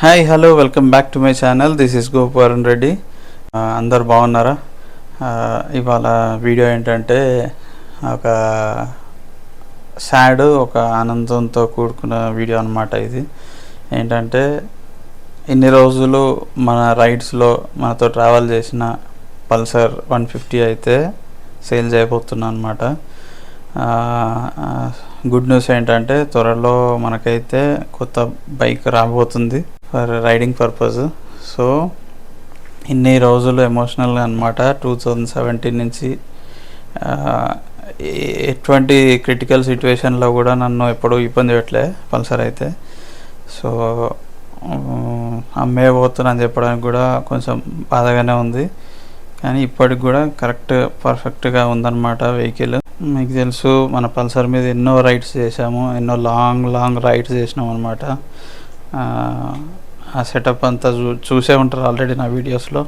Hi hello welcome back to my channel this is Gopavaran Reddy అందరు బాగున్నారా? Uh, ఇవాళ video ఏంటంటే ఒక సాడ్ ఒక ఆనందంతో కూడుకున్న వీడియో అన్నమాట ఇది. ఏంటంటే ఇన్ని రోజులు మన రైడ్స్లో మనతో ట్రావెల్ చేసిన పల్సర్ వన్ ఫిఫ్టీ అయితే సేల్ చేయబోతున్నా అనమాట గుడ్ న్యూస్ ఏంటంటే త్వరలో మనకైతే కొత్త బైక్ రాబోతుంది. For riding purpose. సో ఇన్ని రోజులు ఎమోషనల్గా అనమాట టూ థౌజండ్ సెవెంటీన్ నుంచి ఎటువంటి క్రిటికల్ సిచ్యువేషన్లో కూడా నన్ను ఎప్పుడూ ఇబ్బంది పెట్టలే పల్సర్ అయితే. సో అమ్మేయబోతున్నా అని చెప్పడానికి కూడా కొంచెం బాధగానే ఉంది. కానీ ఇప్పటికి కూడా కరెక్ట్ పర్ఫెక్ట్గా ఉందన్నమాట వెహికల్. మీకు తెలుసు మన పల్సర్ మీద ఎన్నో రైడ్స్ చేసాము ఎన్నో లాంగ్ లాంగ్ రైడ్స్ చేసినాం అనమాట ఆ సెటప్ అంతా చూ చూసే ఉంటారు ఆల్రెడీ నా వీడియోస్లో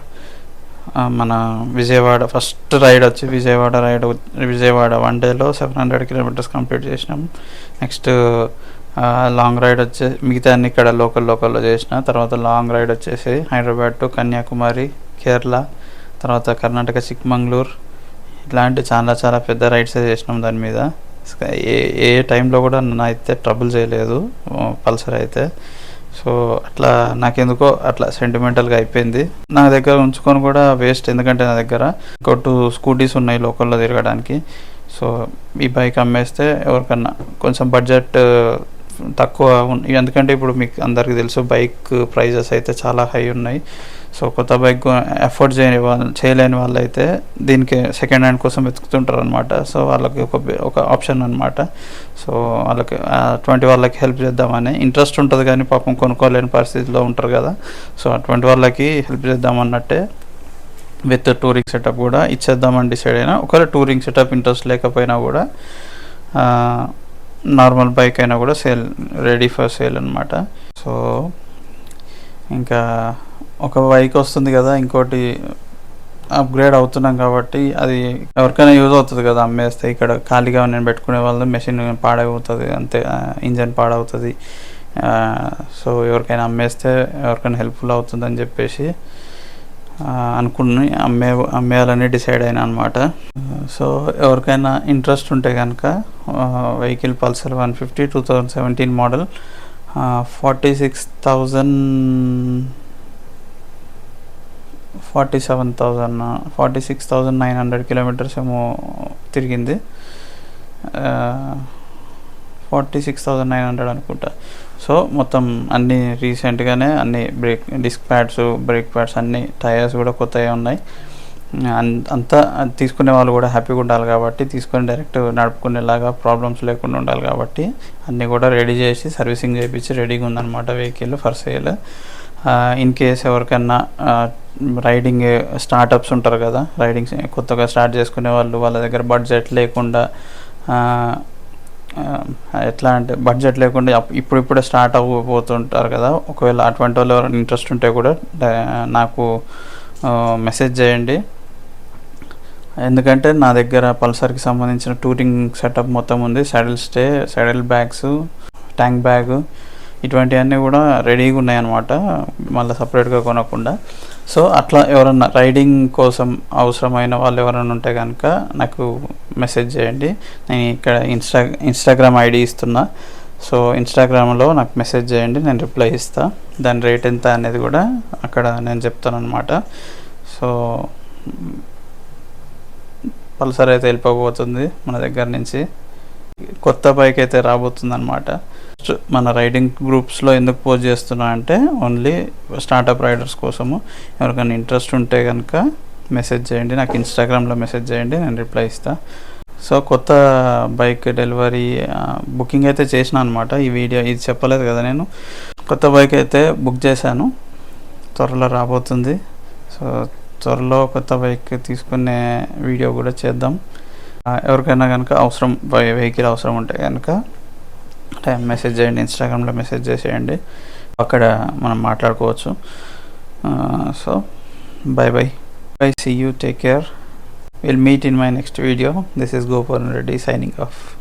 మన విజయవాడ ఫస్ట్ రైడ్ వచ్చి విజయవాడ రైడ్ విజయవాడ వన్ డేలో సెవెన్ హండ్రెడ్ కిలోమీటర్స్ కంప్లీట్ చేసినాం. నెక్స్ట్ లాంగ్ రైడ్ వచ్చే మిగతా అన్ని ఇక్కడ లోకల్ లోకల్లో చేసిన. తర్వాత లాంగ్ రైడ్ వచ్చేసి హైదరాబాద్ టు కన్యాకుమారి కేరళ తర్వాత కర్ణాటక చిక్మంగళూరు. ఇట్లాంటి చాలా చాలా పెద్ద రైడ్స్ చేసినాం దాని మీద. ఏ ఏ టైంలో కూడా నన్ను అయితే ట్రబుల్ చేయలేదు. పల్సర్ అయితే. సో అట్లా నాకెందుకో అట్లా సెంటిమెంటల్గా అయిపోయింది. నా దగ్గర ఉంచుకొని కూడా వేస్ట్ ఎందుకంటే నా దగ్గర ఇంకో టూ స్కూటీస్ ఉన్నాయి లోకల్లో తిరగడానికి. సో ఈ బైక్ అమ్మేస్తే ఎవరికన్నా కొంచెం బడ్జెట్ తక్కువ ఎందుకంటే ఇప్పుడు మీకు అందరికీ తెలుసు బైక్ ప్రైజెస్ అయితే చాలా హై ఉన్నాయి. సో కొత్త బైక్ ఎఫోర్డ్ చేయని వాళ్ళు చేయలేని వాళ్ళు అయితే దీనికి సెకండ్ హ్యాండ్ కోసం వెతుకుతుంటారు అనమాట సో వాళ్ళకి ఒక ఒక ఆప్షన్ అనమాట సో వాళ్ళకి అటువంటి వాళ్ళకి హెల్ప్ చేద్దామని. ఇంట్రెస్ట్ ఉంటుంది కానీ పాపం కొనుక్కోలేని పరిస్థితిలో ఉంటారు కదా. సో అటువంటి వాళ్ళకి హెల్ప్ చేద్దామన్నట్టే విత్ టూరింగ్ సెటప్ కూడా ఇచ్చేద్దామని డిసైడ్ అయినా. ఒకవేళ టూరింగ్ సెటప్ ఇంట్రెస్ట్ లేకపోయినా కూడా నార్మల్ బైక్ అయినా కూడా సేల్ రెడీ ఫర్ సేల్ అనమాట సో ఇంకా ఒక బైక్ వస్తుంది కదా ఇంకోటి అప్గ్రేడ్ అవుతున్నాం కాబట్టి అది ఎవరికైనా యూజ్ అవుతుంది కదా అమ్మేస్తే ఇక్కడ ఖాళీగా నేను పెట్టుకునే వాళ్ళు మెషిన్ పాడవుతుంది అంతే ఇంజన్ పాడవుతుంది. సో ఎవరికైనా అమ్మేస్తే ఎవరికైనా హెల్ప్ఫుల్ అవుతుందని చెప్పేసి అనుకుని అమ్మే అమ్మేయాలని డిసైడ్ అయినా అనమాట సో ఎవరికైనా ఇంట్రెస్ట్ ఉంటే కనుక vehicle Pulsar one fifty two thousand seventeen model forty six thousand forty seven thousand forty six thousand nine hundred kilometres ఏమో తిరిగింది. Forty six thousand nine hundred అనుకుంటా. సో మొత్తం అన్ని రీసెంట్గానే అన్ని brake disc pads brake pads అన్ని tyres కూడా కొత్తగా ఉన్నాయి. అంతా తీసుకునే వాళ్ళు కూడా హ్యాపీగా ఉండాలి కాబట్టి తీసుకొని డైరెక్ట్ నడుపుకునేలాగా ప్రాబ్లమ్స్ లేకుండా ఉండాలి కాబట్టి అన్నీ కూడా రెడీ చేసి సర్వీసింగ్ చేయించి రెడీగా ఉందన్నమాట vehicle for sale. In case ఎవరికన్నా రైడింగ్ స్టార్టప్స్ ఉంటారు కదా రైడింగ్స్ కొత్తగా స్టార్ట్ చేసుకునే వాళ్ళు వాళ్ళ దగ్గర బడ్జెట్ లేకుండా ఎట్లా అంటే బడ్జెట్ లేకుండా ఇప్పుడిప్పుడే స్టార్ట్ అవ్వబోతుంటారు కదా ఒకవేళ అటువంటి వాళ్ళు ఎవరైనా ఇంట్రెస్ట్ ఉంటే కూడా నాకు మెసేజ్ చేయండి. ఎందుకంటే నా దగ్గర పల్సర్కి సంబంధించిన టూరింగ్ సెటప్ మొత్తం ఉంది saddle stay saddle bags tank bag ఇటువంటివన్నీ కూడా రెడీగా ఉన్నాయన్నమాట మళ్ళీ సపరేట్గా కొనకుండా. సో అట్లా ఎవరన్నా రైడింగ్ కోసం అవసరమైన వాళ్ళు ఎవరైనా ఉంటే కనుక నాకు మెసేజ్ చేయండి. నేను ఇక్కడ ఇన్స్టా ఇన్స్టాగ్రామ్ ఐడి ఇస్తున్నా. సో ఇన్స్టాగ్రామ్లో నాకు మెసేజ్ చేయండి నేను రిప్లై ఇస్తాను దాని రేట్ ఎంత అనేది కూడా అక్కడ నేను చెప్తాను అనమాట సో పల్సర్ అయితే వెళ్ళిపోబోతుంది మన దగ్గర నుంచి. కొత్త బైక్ అయితే రాబోతుంది అనమాట మన రైడింగ్ గ్రూప్స్లో ఎందుకు పోస్ట్ చేస్తున్నా అంటే ఓన్లీ స్టార్టప్ రైడర్స్ కోసము. ఎవరికైనా ఇంట్రెస్ట్ ఉంటే కనుక మెసేజ్ చేయండి. నాకు ఇన్స్టాగ్రామ్లో మెసేజ్ చేయండి నేను రిప్లై ఇస్తాను సో కొత్త బైక్ డెలివరీ బుకింగ్ అయితే చేసిన అనమాట ఈ వీడియో ఇది చెప్పలేదు కదా నేను. కొత్త బైక్ అయితే బుక్ చేశాను. త్వరలో రాబోతుంది. సో త్వరలో కొత్త బైక్ తీసుకునే వీడియో కూడా చేద్దాం. ఎవరికైనా కనుక అవసరం వెహికల్ అవసరం ఉంటే కనుక టైం మెసేజ్ చేయండి ఇన్స్టాగ్రామ్లో మెసేజ్ చేసేయండి. అక్కడ మనం మాట్లాడుకోవచ్చు. So bye bye. Bye see you take care. Will meet in my next video. This is Gopur Reddy signing off.